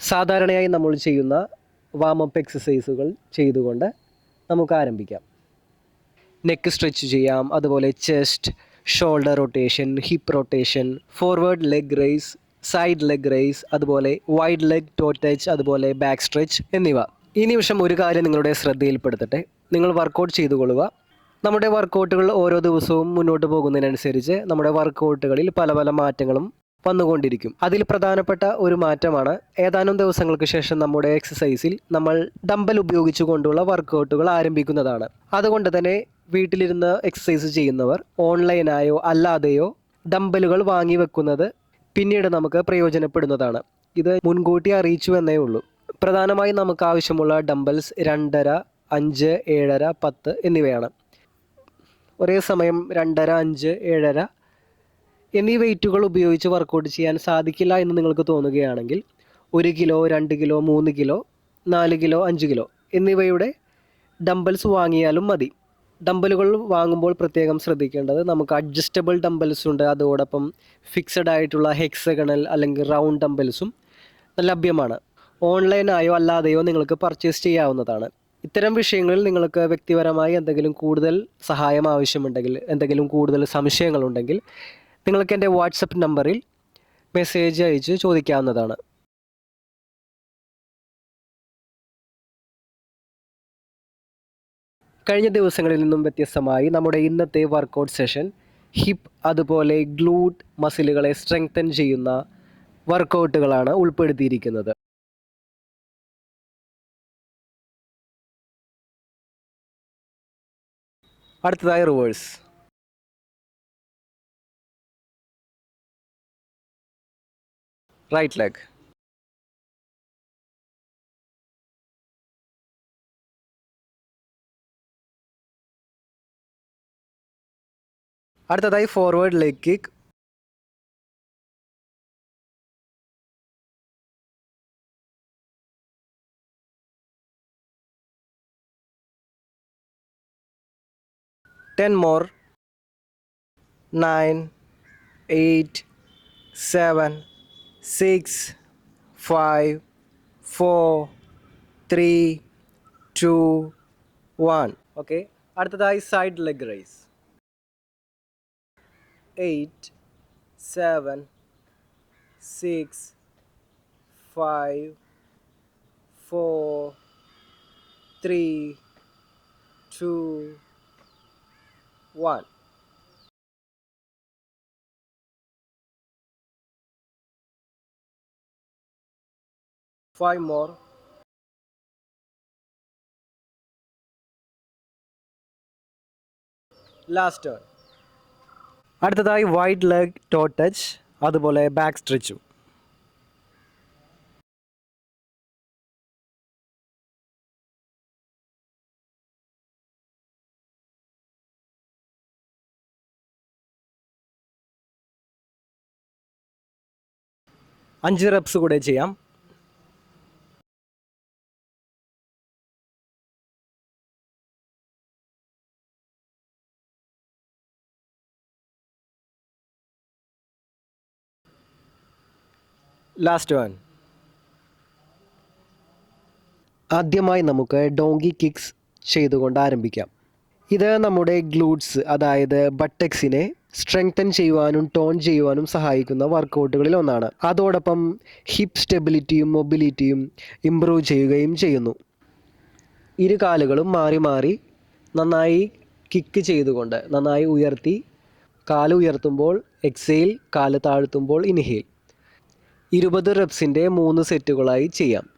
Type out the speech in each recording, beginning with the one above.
സാധാരണയായി നമ്മൾ ചെയ്യുന്ന വാമപ്പ് എക്സസൈസുകൾ ചെയ്തുകൊണ്ട് നമുക്ക് ആരംഭിക്കാം. നെക്ക് സ്ട്രെച്ച് ചെയ്യാം അതുപോലെ chest shoulder rotation hip rotation forward leg raise side leg raise അതുപോലെ വൈഡ് ലെഗ് ടോ അതുപോലെ ബാക്ക് സ്ട്രെച്ച് എന്നിവ. ഈ നിമിഷം ഒരു കാര്യം നിങ്ങളുടെ ശ്രദ്ധയിൽപ്പെടുത്തട്ടെ. നിങ്ങൾ വർക്കൗട്ട് ചെയ്തുകൊള്ളുക. നമ്മുടെ വർക്കൗട്ടുകൾ ഓരോ ദിവസവും മുന്നോട്ട് പോകുന്നതിനനുസരിച്ച് നമ്മുടെ വർക്കൗട്ടുകളിൽ പല പല മാറ്റങ്ങളും വന്നുകൊണ്ടിരിക്കും. അതിൽ പ്രധാനപ്പെട്ട ഒരു മാറ്റമാണ് ഏതാനും ദിവസങ്ങൾക്ക് ശേഷം നമ്മുടെ എക്സസൈസിൽ നമ്മൾ ഡമ്പൽ ഉപയോഗിച്ചുകൊണ്ടുള്ള വർക്കൗട്ടുകൾ ആരംഭിക്കുന്നതാണ്. അതുകൊണ്ട് തന്നെ വീട്ടിലിരുന്ന് എക്സസൈസ് ചെയ്യുന്നവർ ഓൺലൈനായോ അല്ലാതെയോ ഡമ്പലുകൾ വാങ്ങി വെക്കുന്നത് പിന്നീട് നമുക്ക് പ്രയോജനപ്പെടുന്നതാണ്. ഇത് മുൻകൂട്ടി അറിയിച്ചു എന്നേ ഉള്ളൂ. പ്രധാനമായും നമുക്ക് ആവശ്യമുള്ള ഡമ്പൽസ് രണ്ടര അഞ്ച് ഏഴര പത്ത് എന്നിവയാണ്. ഒരേ സമയം രണ്ടര അഞ്ച് ഏഴര എന്നീ വെയിറ്റുകൾ ഉപയോഗിച്ച് വർക്കൗട്ട് ചെയ്യാൻ സാധിക്കില്ല എന്ന് നിങ്ങൾക്ക് തോന്നുകയാണെങ്കിൽ ഒരു കിലോ രണ്ട് കിലോ മൂന്ന് കിലോ നാല് കിലോ അഞ്ച് കിലോ എന്നിവയുടെ ഡംബൽസ് വാങ്ങിയാലും മതി. ഡംബലുകൾ വാങ്ങുമ്പോൾ പ്രത്യേകം ശ്രദ്ധിക്കേണ്ടത് നമുക്ക് അഡ്ജസ്റ്റബിൾ ഡംബൽസ് ഉണ്ട്. അതോടൊപ്പം ഫിക്സഡ് ആയിട്ടുള്ള ഹെക്സഗണൽ അല്ലെങ്കിൽ റൗണ്ട് ഡംബൽസും ലഭ്യമാണ്. ഓൺലൈനായോ അല്ലാതെയോ നിങ്ങൾക്ക് പർച്ചേസ് ചെയ്യാവുന്നതാണ്. ഇത്തരം വിഷയങ്ങളിൽ നിങ്ങൾക്ക് വ്യക്തിപരമായി എന്തെങ്കിലും കൂടുതൽ സഹായം ആവശ്യമുണ്ടെങ്കിൽ എന്തെങ്കിലും കൂടുതൽ സംശയങ്ങളുണ്ടെങ്കിൽ നിങ്ങൾക്ക് എന്റെ വാട്സപ്പ് നമ്പറിൽ മെസ്സേജ് അയച്ച് ചോദിക്കാവുന്നതാണ്. കഴിഞ്ഞ ദിവസങ്ങളിൽ നിന്നും വ്യത്യസ്തമായി നമ്മുടെ ഇന്നത്തെ വർക്കൗട്ട് സെഷൻ ഹിപ്പ് അതുപോലെ ഗ്ലൂട്ട് മസിലുകളെ സ്ട്രെങ്തൻ ചെയ്യുന്ന വർക്കൗട്ടുകളാണ് ഉൾപ്പെടുത്തിയിരിക്കുന്നത്. അടുത്തതായി റിവേഴ്സ് റൈറ്റ് ലെഗ് അടുത്തതായി forward leg kick ten more nine eight seven six five four three two one okay അടുത്തതായി side leg raise eight seven six five four three two one five more. Last turn അടുത്തതായി wide leg toe touch അതുപോലെ back stretch അഞ്ച് reps കൂടെ ചെയ്യാം. Last one ആദ്യമായി നമുക്ക് donkey kicks ചെയ്തുകൊണ്ട് ആരംഭിക്കാം. ഇത് നമ്മുടെ ഗ്ലൂട്ട്സ് അതായത് ബട്ടക്സിനെ സ്ട്രെങ്തൻ ചെയ്യുവാനും ടോൺ ചെയ്യുവാനും സഹായിക്കുന്ന വർക്കൗട്ടുകളിൽ ഒന്നാണ്. അതോടൊപ്പം ഹിപ്പ് സ്റ്റെബിലിറ്റിയും മൊബിലിറ്റിയും ഇമ്പ്രൂവ് ചെയ്യുകയും ചെയ്യുന്നു. ഇരു കാലുകളും മാറി മാറി നന്നായി കിക്ക് ചെയ്തുകൊണ്ട് നന്നായി ഉയർത്തി കാൽ ഉയർത്തുമ്പോൾ എക്സെയിൽ കാൽ താഴ്ത്തുമ്പോൾ ഇൻഹെയിൽ ഇരുപത് റെപ്സിന്റെ മൂന്ന് സെറ്റുകളായി ചെയ്യാം.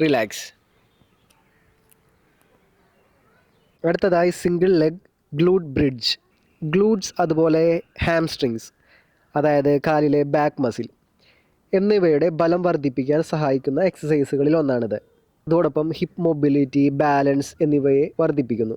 relax അടുത്തതായി single leg glute bridge glutes അതുപോലെ ഹാംസ്ട്രിങ്സ് അതായത് കാലിലെ ബാക്ക് മസിൽ എന്നിവയുടെ ബലം വർദ്ധിപ്പിക്കാൻ സഹായിക്കുന്ന എക്സസൈസുകളിൽ ഒന്നാണിത്. അതോടൊപ്പം ഹിപ്പ് മൊബിലിറ്റി ബാലൻസ് എന്നിവയെ വർദ്ധിപ്പിക്കുന്നു.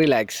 Relax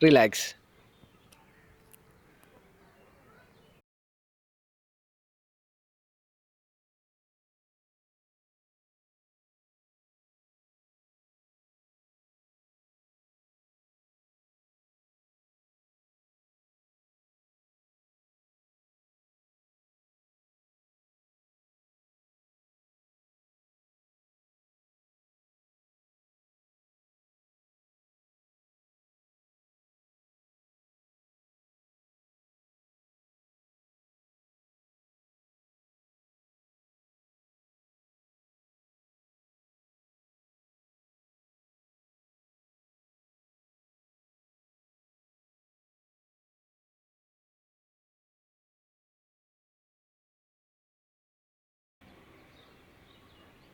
relax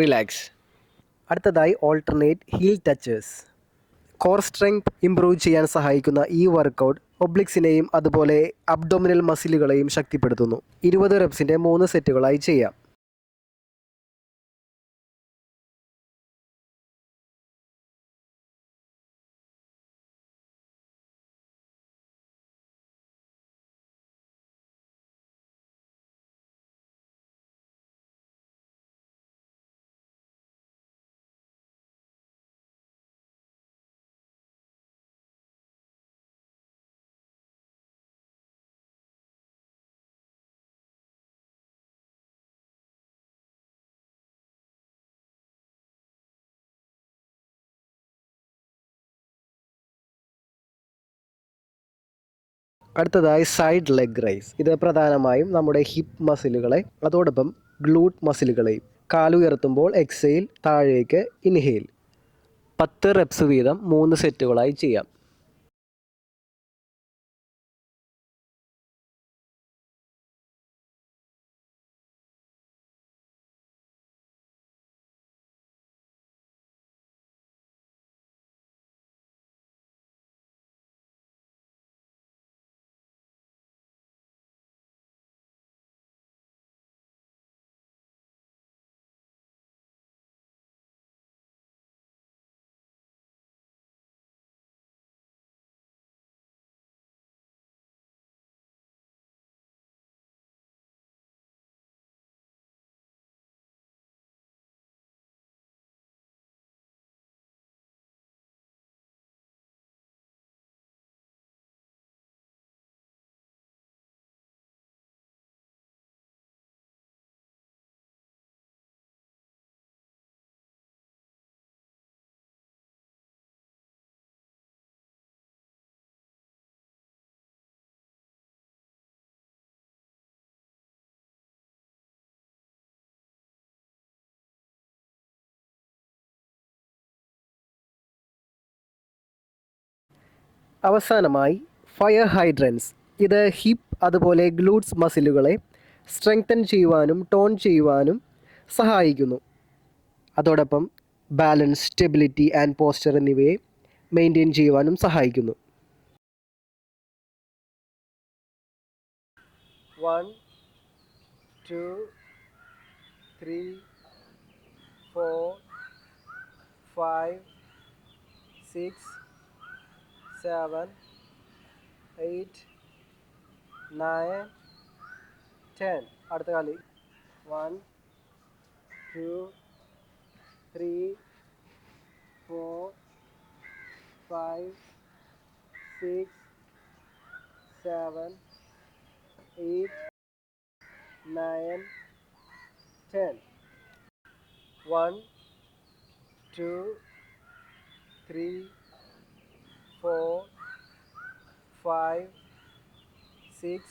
relax അടുത്തതായി alternate heel touches core strength improve ചെയ്യാൻ സഹായിക്കുന്ന ഈ വർക്കൗട്ട് ഒബ്ലിക്സിനെയും അതുപോലെ അബ്ഡോമിനൽ മസിലുകളെയും ശക്തിപ്പെടുത്തുന്നു. ഇരുപത് റെപ്സിന്റെ മൂന്ന് സെറ്റുകളായി ചെയ്യാം. അടുത്തതായി സൈഡ് ലെഗ് റൈസ് ഇത് പ്രധാനമായും നമ്മുടെ ഹിപ്പ് മസിലുകളെ അതോടൊപ്പം ഗ്ലൂട്ട് മസിലുകളെയും കാലുയർത്തുമ്പോൾ എക്സെയിൽ താഴേക്ക് ഇൻഹെയിൽ പത്ത് റെപ്സ് വീതം മൂന്ന് സെറ്റുകളായി ചെയ്യാം. അവസാനമായി ഫയർ ഹൈഡ്രൻസ് ഇത് ഹിപ്പ് അതുപോലെ ഗ്ലൂട്ട്സ് മസിലുകളെ സ്ട്രെങ്തൻ ചെയ്യുവാനും ടോൺ ചെയ്യുവാനും സഹായിക്കുന്നു. അതോടൊപ്പം ബാലൻസ് സ്റ്റെബിലിറ്റി ആൻഡ് പോസ്റ്റർ എന്നിവയെ മെയിന്റെയിൻ ചെയ്യുവാനും സഹായിക്കുന്നു. One two three four five six seven, eight, nine, ten. അടുത്ത കളി one two three four five six seven eight nine ten one two three four, five, six,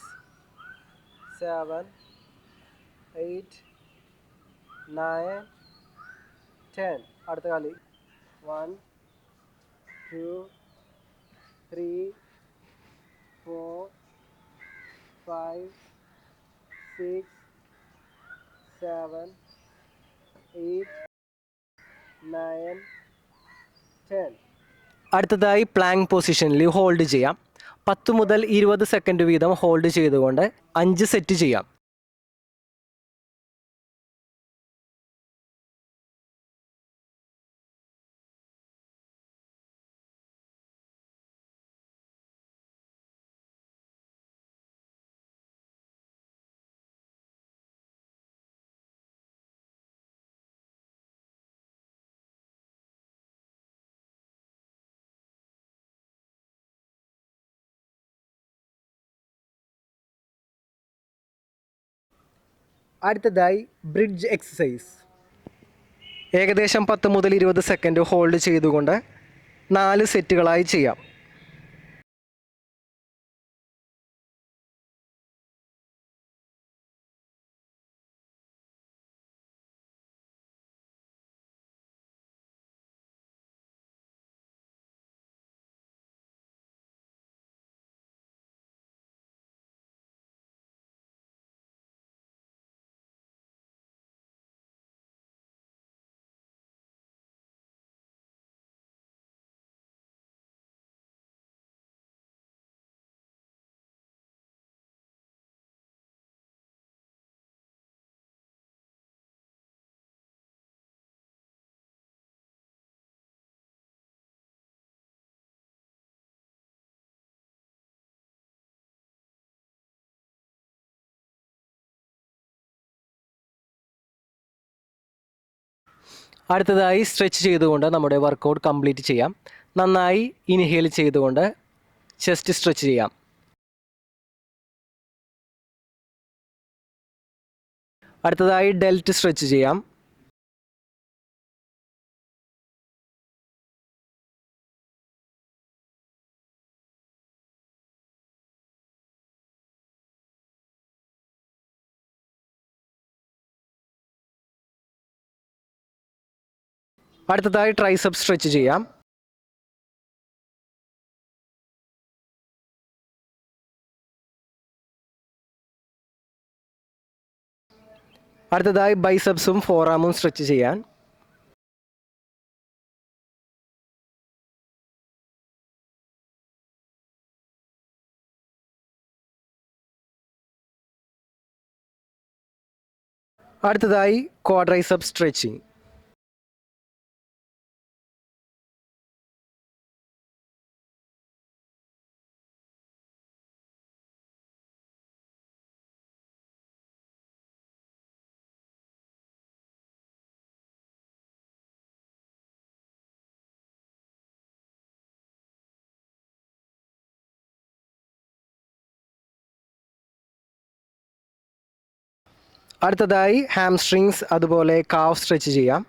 seven, eight, nine, ten. അടുത്ത കളി one two three four five six seven eight nine ten അടുത്തതായി plank പൊസിഷനിൽ hold ചെയ്യാം. പത്ത് മുതൽ ഇരുപത് second വീതം hold ചെയ്തുകൊണ്ട് അഞ്ച് സെറ്റ് ചെയ്യാം. അടുത്തതായി ബ്രിഡ്ജ് എക്സസൈസ് ഏകദേശം പത്ത് മുതൽ ഇരുപത് സെക്കൻഡ് ഹോൾഡ് ചെയ്തുകൊണ്ട് നാല് സെറ്റുകളായി ചെയ്യാം. അടുത്തതായി സ്ട്രെച്ച് ചെയ്തുകൊണ്ട് നമ്മുടെ വർക്കൗട്ട് കംപ്ലീറ്റ് ചെയ്യാം. നന്നായി ഇൻഹേൽ ചെയ്തുകൊണ്ട് ചെസ്റ്റ് സ്ട്രെച്ച് ചെയ്യാം. അടുത്തതായി ഡെൽറ്റ് സ്ട്രെച്ച് ചെയ്യാം. അടുത്തതായി ട്രൈസപ്പ് സ്ട്രെച്ച് ചെയ്യാം. അടുത്തതായി ബൈസപ്സും ഫോറാമും സ്ട്രെച്ച് ചെയ്യാൻ. അടുത്തതായി ക്വാഡ്രൈസപ്പ് സ്ട്രെച്ചിങ്. അടുത്തതായി ഹാംസ്ട്രിങ്സ് അതുപോലെ കാവ് സ്ട്രെച്ച് ചെയ്യാം.